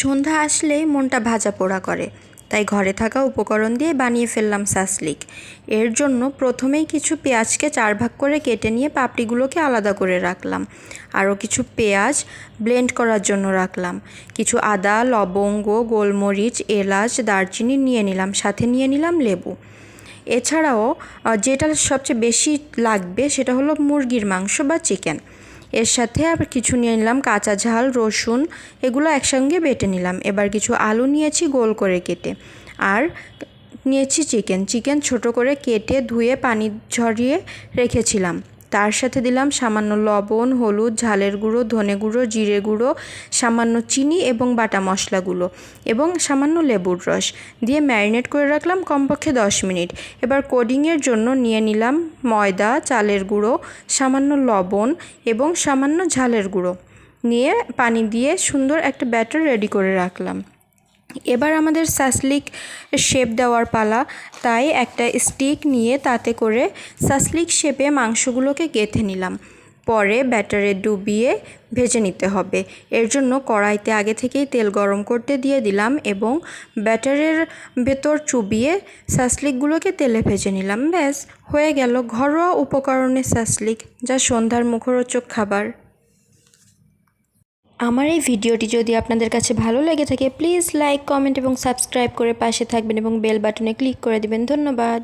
সন্ধ্যা আসলেই মনটা ভাজা পোড়া করে। তাই ঘরে থাকা উপকরণ দিয়ে বানিয়ে ফেললাম সাসলিক। এর জন্য প্রথমেই কিছু পেঁয়াজকে চার ভাগ করে কেটে নিয়ে পাপড়িগুলোকে আলাদা করে রাখলাম। আরও কিছু পেঁয়াজ ব্লেন্ড করার জন্য রাখলাম। কিছু আদা, লবঙ্গ, গোলমরিচ, এলাচ, দারচিনি নিয়ে নিলাম, সাথে নিয়ে নিলাম লেবু। এছাড়াও যেটা সবচেয়ে বেশি লাগবে সেটা হলো মুরগির মাংস বা চিকেন। এর সাথে আবার কিছু নিয়ে নিলাম কাঁচা ঝাল, রসুন, এগুলো একসঙ্গে বেটে নিলাম। এবার কিছু আলু নিয়েছি গোল করে কেটে। আর নিয়েছি চিকেন। চিকেন ছোট করে কেটে ধুয়ে পানি ঝরিয়ে রেখেছিলাম। তার সাথে দিলাম সামান্য লবণ, হলুদ, ঝালের গুঁড়ো, ধনে গুঁড়ো, জিরে গুঁড়ো, সামান্য চিনি এবং বাটা মশলাগুলো এবং সামান্য লেবুর রস দিয়ে ম্যারিনেট করে রাখলাম কমপক্ষে দশ মিনিট। এবার কোডিংয়ের জন্য নিয়ে নিলাম ময়দা, চালের গুঁড়ো, সামান্য লবণ এবং সামান্য ঝালের গুঁড়ো। নিয়ে পানি দিয়ে সুন্দর একটা ব্যাটার রেডি করে রাখলাম। এবার আমাদের সাসলিক শেপ দেওয়ার পালা। তাই একটা স্টিক নিয়ে তাতে করে সাসলিক শেপে মাংসগুলোকে গেঁথে নিলাম। পরে ব্যাটারে ডুবিয়ে ভেজে নিতে হবে। এর জন্য কড়াইতে আগে থেকেই তেল গরম করতে দিয়ে দিলাম এবং ব্যাটারের ভেতর চুবিয়ে সাসলিকগুলোকে তেলে ভেজে নিলাম। ব্যাস, হয়ে গেল ঘরোয়া উপকরণে সাসলিক, যা সন্ধ্যার মুখরোচক খাবার। আমার এই ভিডিওটি যদি আপনাদের কাছে ভালো লেগে থাকে প্লিজ লাইক কমেন্ট এবং সাবস্ক্রাইব করে পাশে থাকবেন এবং বেল বাটনে ক্লিক করে দিবেন। ধন্যবাদ।